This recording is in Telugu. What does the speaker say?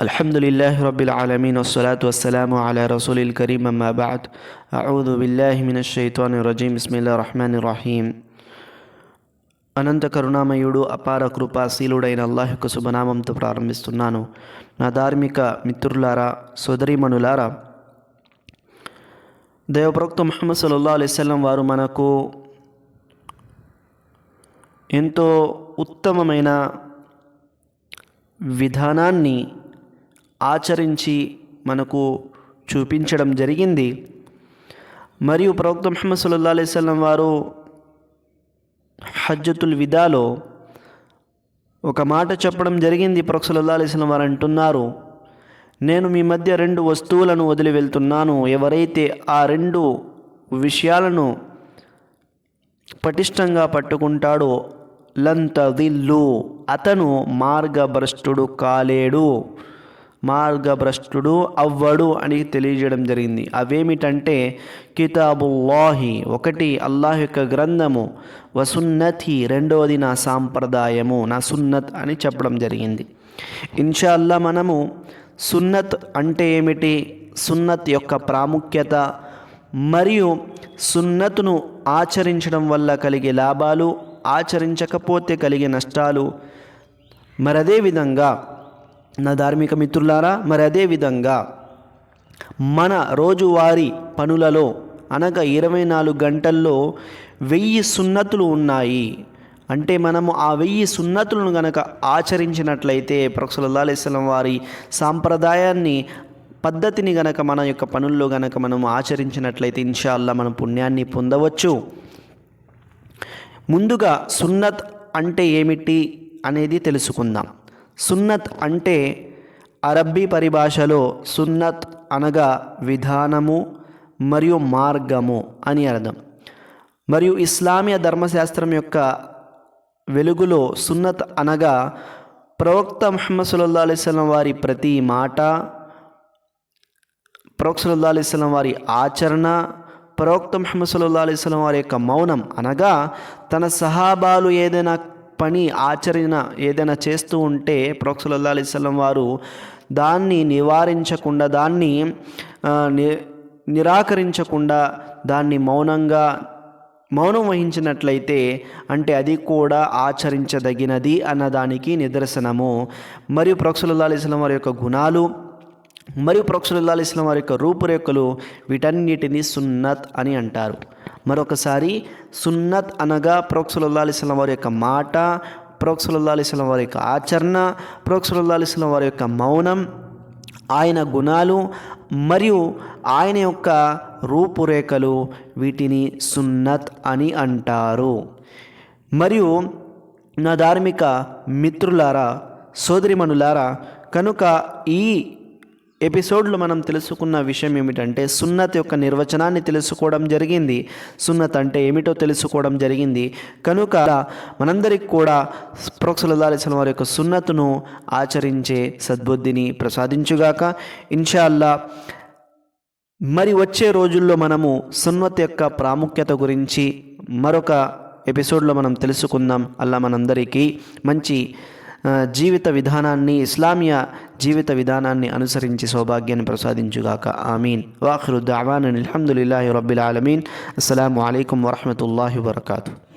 الحمد لله رب العالمين والصلاة والسلام على رسول الكريم أما بعد أعوذ بالله من الشيطان الرجيم بسم الله الرحمن الرحيم అనంత కరుణామయుడు అపార కృపాశీలుడైన అల్లాహ్ యొక్క శుభనామంతో ప్రారంభిస్తున్నాను నా ధార్మిక మిత్రులారా సోదరీమణులారా దేవప్రవక్త ముహమ్మద్ సల్లల్లాహు అలైహి వసల్లం వారు మనకు ఎంతో ఉత్తమమైన విధానాన్ని ఆచరించి మనకు చూపించడం జరిగింది. మరియు ప్రవక్త ముహమ్మద్ సల్లల్లాహు అలైహి వారు హజ్జతుల్ విదాలో ఒక మాట చెప్పడం జరిగింది. ప్రవక్త సల్లల్లాహు అలైహి వారు అంటున్నారు నేను మీ మధ్య రెండు వస్తువులను వదిలి వెళ్తున్నాను. ఎవరైతే ఆ రెండు విషయాలను పటిష్టంగా పట్టుకుంటాడో లంతదిల్లు అతను మార్గభ్రష్టుడు కాలేడు. మార్గభ్రష్టుడు అవ్వడు అని తెలియజేయడం జరిగింది. అవేమిటంటే కితాబుల్లాహి ఒకటి అల్లాహ్ యొక్క గ్రంథము వసున్నతి రెండవది నా సాంప్రదాయము నా సున్నత్ అని చెప్పడం జరిగింది. ఇన్షాల్లా మనము సున్నత్ అంటే ఏమిటి? సున్నత్ యొక్క ప్రాముఖ్యత మరియు సున్నత్ను ఆచరించడం వల్ల కలిగే లాభాలు ఆచరించకపోతే కలిగే నష్టాలు మరి అదేవిధంగా నా ధార్మిక మిత్రులారా మరి అదేవిధంగా మన రోజువారీ పనులలో అనగా ఇరవై నాలుగు గంటల్లో వెయ్యి సున్నతులు ఉన్నాయి. అంటే మనము ఆ వెయ్యి సున్నతులను గనక ఆచరించినట్లయితే ప్రొఫెసర్ అలైస్లం వారి సాంప్రదాయాన్ని పద్ధతిని గనక మన యొక్క పనుల్లో గనక మనం ఆచరించినట్లయితే ఇన్షాల్లా మనం పుణ్యాన్ని పొందవచ్చు. ముందుగా సున్నత్ అంటే ఏమిటి అనేది తెలుసుకుందాం. సున్నత్ అంటే అరబ్బీ పరిభాషలో సున్నత్ అనగా విధానము మరియు మార్గము అని అర్థం. మరియు ఇస్లామీయ ధర్మశాస్త్రం యొక్క వెలుగులో సున్నత్ అనగా ప్రవక్త ముహమ్మద్ సుల్లా అలైస్లం వారి ప్రతి మాట ప్రవక్త సుల్లా అలైస్లం వారి ఆచరణ ప్రవక్త ముహమ్మద్ సుల్లా అలైస్లం వారి యొక్క మౌనం అనగా తన సహాబాలు ఏదైనా పని ఆచరణ ఏదైనా చేస్తూ ఉంటే ప్రవక్త సుల్లా వారు దాన్ని నివారించకుండా దాన్ని నిరాకరించకుండా దాన్ని మౌనంగా మౌనం వహించినట్లయితే అంటే అది కూడా ఆచరించదగినది అన్నదానికి నిదర్శనము. మరియు ప్రొక్సుల్లా అలీస్లం వారి యొక్క గుణాలు మరియు ప్రొక్సుల్లా అలీస్లం వారి యొక్క రూపురేఖలు వీటన్నిటిని సున్నత్ అని అంటారు. మరొకసారి సున్నత్ అనగా ప్రొక్సుల్లా అలీస్లం వారి యొక్క మాట ప్రొక్సుల్లా అలీస్లం వారి యొక్క ఆచరణ ప్రొక్సుల్లా అలీస్లం వారి యొక్క మౌనం ఆయన గుణాలు మరియు ఆయన యొక్క రూపురేఖలు వీటిని సున్నత్ అని అంటారు. మరియు నా ధార్మిక మిత్రులారా సోదరిమణులారా కనుక ఈ ఎపిసోడ్లో మనం తెలుసుకున్న విషయం ఏమిటంటే సున్నత్ యొక్క నిర్వచనాన్ని తెలుసుకోవడం జరిగింది. సున్నత్ అంటే ఏమిటో తెలుసుకోవడం జరిగింది. కనుక మనందరికి కూడా ప్రోక్సలదాలిసిన వారి యొక్క సున్నతును ఆచరించే సద్బుద్ధిని ప్రసాదించుగాక. ఇన్షాల్లా మరి వచ్చే రోజుల్లో మనము సున్నత్ యొక్క ప్రాముఖ్యత గురించి మరొక ఎపిసోడ్లో మనం తెలుసుకుందాం. అలా మనందరికీ మంచి జీవిత విధానాన్ని ఇస్లామియా జీవిత విధానాన్ని అనుసరించి సౌభాగ్యాన్ని ప్రసాదించుగాక. ఆమీన్. వాఖరు దావాన్ అల్హమ్దుల్లాహి రబ్బిల్ ఆలమీన్. అస్సలం అయికం వరహమతుల్లాహి వరకాతు